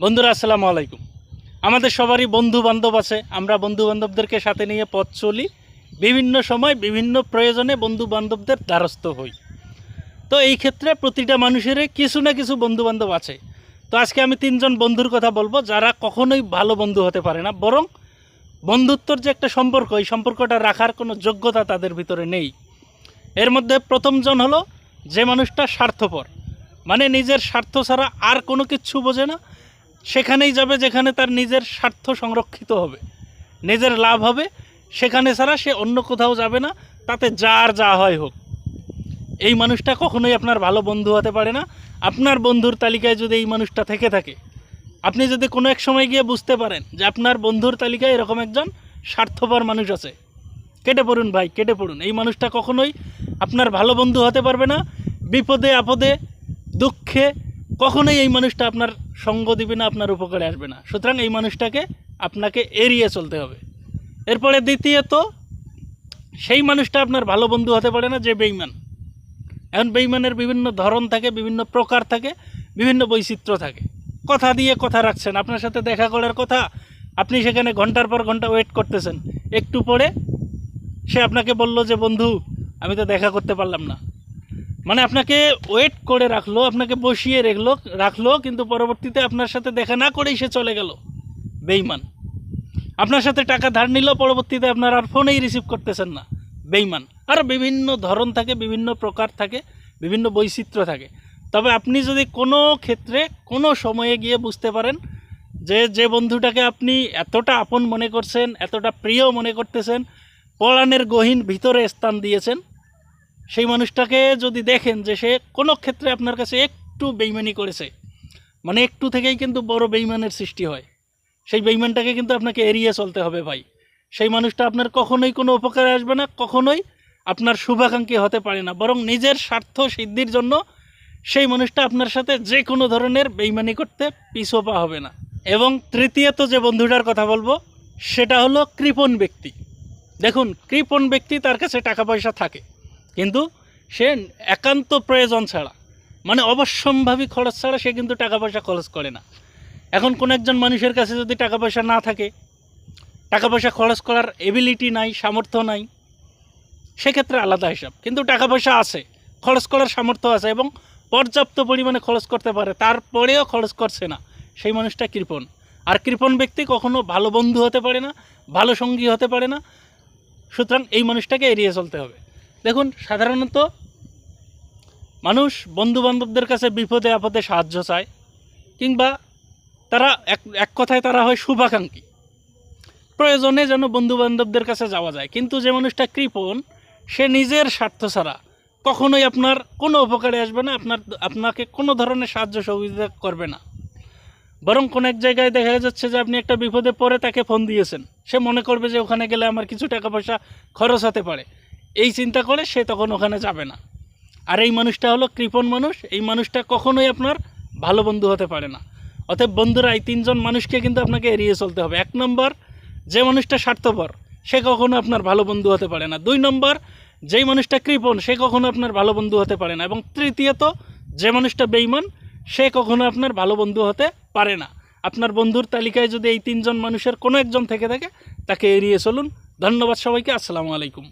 বন্ধুরা, আসসালামু আলাইকুম। আমাদের সবারই বন্ধু বান্ধব আছে। আমরা বন্ধু বান্ধবদেরকে সাথে নিয়ে পথ চলি। বিভিন্ন সময় বিভিন্ন প্রয়োজনে বন্ধু বান্ধবদের দ্বারস্থ হই। তো এই ক্ষেত্রে প্রতিটা মানুষেরই কিছু না কিছু বন্ধু বান্ধব আছে। তো আজকে আমি তিনজন বন্ধুর কথা বলব, যারা কখনোই ভালো বন্ধু হতে পারে না। বরং বন্ধুত্বর যে একটা সম্পর্ক, এই সম্পর্কটা রাখার কোনো যোগ্যতা তাদের ভিতরে নেই। এর মধ্যে প্রথমজন হলো যে মানুষটা স্বার্থপর। মানে নিজের স্বার্থ ছাড়া আর কোনো কিছু বোঝে না। সেখানেই যাবে যেখানে তার নিজের স্বার্থ সংরক্ষিত হবে। নিজের লাভ হবে, সেখানে ছাড়া সে অন্য কোথাও যাবে না, তাতে যা আর যা হয় হোক। এই মানুষটা কখনোই আপনার ভালো বন্ধু হতে পারে না। আপনার বন্ধুর তালিকায় যদি এই মানুষটা থেকে থাকে, আপনি যদি কোনো এক সময় গিয়ে বুঝতে পারেন যে আপনার বন্ধুর তালিকায় এরকম একজন স্বার্থপর মানুষ আছে। কেটে পড়ুন ভাই, কেটে পড়ুন। এই মানুষটা কখনোই আপনার ভালো বন্ধু হতে পারবে না। বিপদে, আপদে, দুঃখে কখনোই এই মানুষটা আপনার সঙ্গ দিবে না, আপনার উপকারে আসবে না। সুতরাং এই মানুষটাকে আপনাকে এড়িয়ে চলতে হবে। এরপরে দ্বিতীয়ত, সেই মানুষটা আপনার ভালো বন্ধু হতে পারে না, যে বেইমান এখন বেইমানের বিভিন্ন ধরন থাকে, বিভিন্ন প্রকার থাকে, বিভিন্ন বৈচিত্র্য থাকে। কথা দিয়ে কথা রাখছেন, আপনার সাথে দেখা করার কথা, আপনি সেখানে ঘণ্টার পর ঘণ্টা ওয়েট করতেছেন। একটু পরে সে আপনাকে বলল যে, বন্ধু, আমি তো দেখা করতে পারলাম না। মানে আপনাকে ওয়েট করে রাখল, আপনাকে বসিয়ে রাখল রাখল, কিন্তু পরবর্তীতে আপনার সাথে দেখা না করেই সে চলে গেল। বেইমান আপনার সাথে টাকা ধার নিল, পরবর্তীতে আপনার আর ফোনেই রিসিভ করতেছেন না। বেইমান আর বিভিন্ন ধরন থাকে, বিভিন্ন প্রকার থাকে, বিভিন্ন বৈচিত্র্য থাকে। তবে আপনি যদি কোনো ক্ষেত্রে, কোনো সময়ে গিয়ে বুঝতে পারেন যে যে বন্ধুটাকে আপনি এতটা আপন মনে করছেন, এতটা প্রিয় মনে করতেছেন, পলানের গহীন ভিতরে স্থান দিয়েছেন সেই মানুষটাকে যদি দেখেন যে সে কোনো ক্ষেত্রে আপনার কাছে একটু বেইমানি করেছে মানে একটু থেকেই কিন্তু বড় বেইমানের সৃষ্টি হয়। সেই বেইমানটাকে কিন্তু আপনাকে এড়িয়ে চলতে হবে ভাই। সেই মানুষটা আপনার কখনোই কোনো উপকারে আসবে না, কখনোই আপনার শুভাকাঙ্ক্ষী হতে পারে না। বরং নিজের স্বার্থ সিদ্ধির জন্য সেই মানুষটা আপনার সাথে যে কোনো ধরনের বেইমানি করতে পিছোপা হবে না। এবং তৃতীয়ত যে বন্ধুটার কথা বলব, সেটা হলো কৃপণ ব্যক্তি। দেখুন, কৃপণ ব্যক্তি তার কাছে টাকা পয়সা থাকে। কিন্তু সে একান্ত প্রয়োজন ছাড়া মানে অবশ্যম্ভাবী খরচ ছাড়া সে কিন্তু টাকা পয়সা খরচ করে না। এখন কোনো একজন মানুষের কাছে যদি টাকা পয়সা না থাকে, টাকা পয়সা খরচ করার এবিলিটি নাই, সামর্থ্য নাই, সেক্ষেত্রে আলাদা হিসাব। কিন্তু টাকা পয়সা আছে, খরচ করার সামর্থ্য আছে এবং পর্যাপ্ত পরিমাণে খরচ করতে পারে, তারপরেও খরচ করছে না, সেই মানুষটা কৃপণ। আর কৃপণ ব্যক্তি কখনো ভালো বন্ধু হতে পারে না, ভালো সঙ্গী হতে পারে না। সুতরাং এই মানুষটাকে এড়িয়ে চলতে হবে। দেখুন, সাধারণত মানুষ বন্ধু বান্ধবদের কাছে বিপদে আপদে সাহায্য চায়, কিংবা তারা এক এক কথায় তারা হয় শুভাকাঙ্ক্ষী। প্রয়োজনে যেন বন্ধু বান্ধবদের কাছে যাওয়া যায়, কিন্তু যে মানুষটা কৃপণ, সে নিজের স্বার্থ ছাড়া কখনোই আপনার কোনো উপকারে আসবে না, আপনার, আপনাকে কোনো ধরনের সাহায্য সহযোগিতা করবে না। বরং কোনো এক জায়গায় দেখা যাচ্ছে যে আপনি একটা বিপদে পড়ে তাকে ফোন দিয়েছেন। সে মনে করবে যে ওখানে গেলে আমার কিছু টাকা পয়সা খরচ হতে পারে। এই চিন্তা করে সে তখন ওখানে যাবে না। আর এই মানুষটা হলো কৃপণ মানুষ। এই মানুষটা কখনোই আপনার ভালো বন্ধু হতে পারে না। অতএব বন্ধুরা, এই তিনজন মানুষকে কিন্তু আপনাকে এড়িয়ে চলতে হবে। এক নম্বর, যে মানুষটা স্বার্থপর, সে কখনো আপনার ভালো বন্ধু হতে পারে না। দুই নম্বর, যেই মানুষটা কৃপণ, সে কখনো আপনার ভালো বন্ধু হতে পারে না। এবং তৃতীয়ত, যে মানুষটা বেইমান সে কখনো আপনার ভালো বন্ধু হতে পারে না। আপনার বন্ধুর তালিকায় যদি এই তিনজন মানুষের কোনো একজন থেকে থাকে, তাকে এড়িয়ে চলুন। ধন্যবাদ সবাইকে। আসসালামু আলাইকুম।